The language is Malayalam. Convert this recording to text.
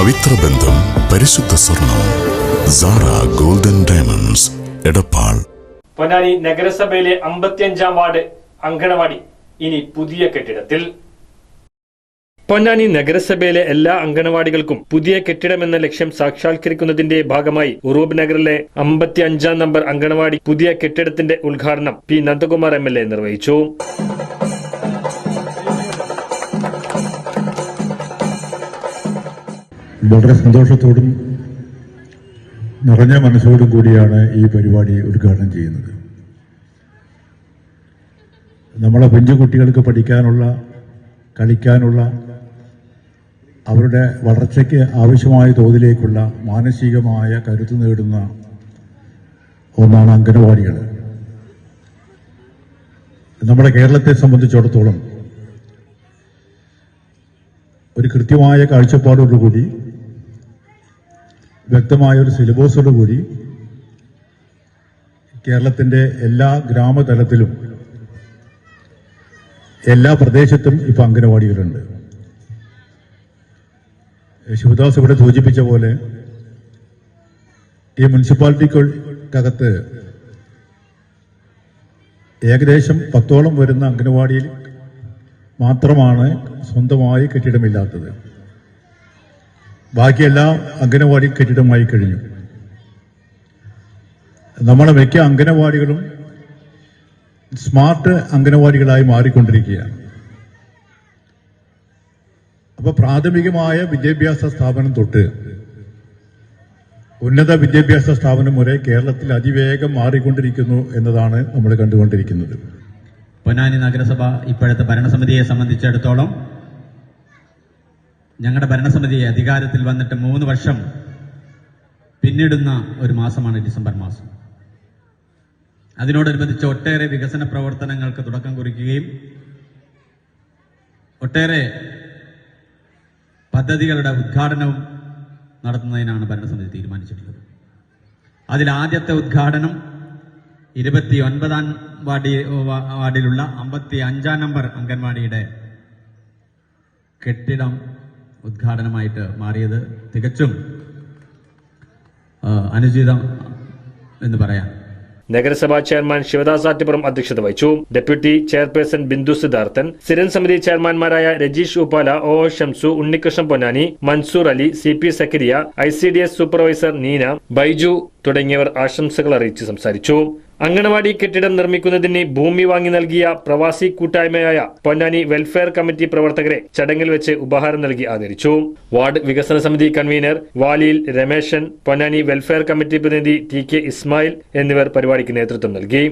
പവിത്ര ബന്ധം പരിശുദ്ധ സ്വർണം Sara golden diamonds Edappal. Ponnani നഗരസഭയിലെ അമ്പത്തിയഞ്ചാം വാർഡ് അങ്കണവാടി. ഇനി പുതിയ കെട്ടിടത്തിൽ. പൊന്നാനി നഗരസഭയിലെ എല്ലാ അങ്കണവാടികൾക്കും പുതിയ കെട്ടിടമെന്ന ലക്ഷ്യം സാക്ഷാത്കരിക്കുന്നതിന്റെ ഭാഗമായി ഉറൂബ് നഗറിലെ അമ്പത്തി അഞ്ചാം നമ്പർ അങ്കണവാടി പുതിയ കെട്ടിടത്തിന്റെ ഉദ്ഘാടനം പി നന്ദകുമാർ എം നിർവഹിച്ചു. വളരെ സന്തോഷത്തോടും നിറഞ്ഞ മനസ്സോടും കൂടിയാണ് ഈ പരിപാടി ഉദ്ഘാടനം ചെയ്യുന്നത്. നമ്മളെ കുട്ടികൾക്ക് പഠിക്കാനുള്ള കളിക്കാനുള്ള അവരുടെ വളർച്ചയ്ക്ക് ആവശ്യമായ തോതിലേക്കുള്ള മാനസികമായ കരുത്ത് നേടുന്ന ഒന്നാണ് അംഗനവാടികൾ. നമ്മുടെ കേരളത്തെ സംബന്ധിച്ചിടത്തോളം ഒരു കൃത്യമായ കാഴ്ചപ്പാടോടുകൂടി വ്യക്തമായ ഒരു സിലബസോടുകൂടി കേരളത്തിന്റെ എല്ലാ ഗ്രാമതലത്തിലും എല്ലാ പ്രദേശത്തും ഇപ്പൊ അംഗനവാടികളുണ്ട്. ശിവദാസ് ഇവിടെ സൂചിപ്പിച്ച പോലെ ഈ മുനിസിപ്പാലിറ്റിക്കകത്ത് ഏകദേശം പത്തോളം വരുന്ന അംഗനവാടിയിൽ മാത്രമാണ് സ്വന്തമായി കെട്ടിടമില്ലാത്തത്. ബാക്കിയെല്ലാം അംഗനവാടി കെട്ടിടമായി കഴിഞ്ഞു. നമ്മുടെ മിക്ക അംഗനവാടികളും സ്മാർട്ട് അംഗനവാടികളായി മാറിക്കൊണ്ടിരിക്കുകയാണ്. അപ്പോൾ പ്രാഥമികമായ വിദ്യാഭ്യാസ സ്ഥാപനം തൊട്ട് ഉന്നത വിദ്യാഭ്യാസ സ്ഥാപനം വരെ കേരളത്തിൽ അതിവേഗം മാറിക്കൊണ്ടിരിക്കുന്നു എന്നതാണ് നമ്മൾ കണ്ടുകൊണ്ടിരിക്കുന്നത്. പൊന്നാനി നഗരസഭ ഇപ്പോഴത്തെ ഭരണസമിതിയെ സംബന്ധിച്ചിടത്തോളം ഞങ്ങളുടെ ഭരണസമിതി അധികാരത്തിൽ വന്നിട്ട് മൂന്ന് വർഷം പിന്നിടുന്ന ഒരു മാസമാണ് ഡിസംബർ മാസം. അതിനോടനുബന്ധിച്ച് ഒട്ടേറെ വികസന പ്രവർത്തനങ്ങൾക്ക് തുടക്കം കുറിക്കുകയും ഒട്ടേറെ പദ്ധതികളുടെ ഉദ്ഘാടനവും നടത്തുന്നതിനാണ് ഭരണസമിതി തീരുമാനിച്ചിട്ടുള്ളത്. അതിൽ ആദ്യത്തെ ഉദ്ഘാടനം ഇരുപത്തി ഒൻപതാം വാർഡി വാർഡിലുള്ള അമ്പത്തി അഞ്ചാം നമ്പർ അംഗൻവാടിയുടെ കെട്ടിടം ഉദ്ഘാടനമായിട്ട് മാറിയത് തികച്ചും അനുചിതം എന്ന് പറയാം. നഗരസഭാ ചെയർമാൻ ശിവദാസ് ആറ്റിപ്പുറം അധ്യക്ഷത വഹിച്ചു. ഡെപ്യൂട്ടി ചെയർപേഴ്സൺ ബിന്ദു സിദ്ധാർത്ഥൻ സ്ഥിരം സമിതി ചെയർമാൻമാരായ Rajeesh Uppala O O Shamsu Unnikrishnan Ponnani Mansoor Ali C P Zakariya I C D S supervisor Neena Baiju തുടങ്ങിയവർ ആശംസകൾ അറിയിച്ച് സംസാരിച്ചു. അങ്കണവാടി കെട്ടിടം നിർമ്മിക്കുന്നതിന് ഭൂമി വാങ്ങി നൽകിയ പ്രവാസി കൂട്ടായ്മയായ പൊന്നാനി വെൽഫെയർ കമ്മിറ്റി പ്രവർത്തകരെ ചടങ്ങിൽ വെച്ച് ഉപഹാരം നൽകി ആദരിച്ചു. വാർഡ് വികസന സമിതി convener Valiyil Rameshan Ponnani welfare committee പ്രതിനിധി ടി കെ ഇസ്മായിൽ എന്നിവർ പരിപാടിക്ക് നേതൃത്വം നൽകി.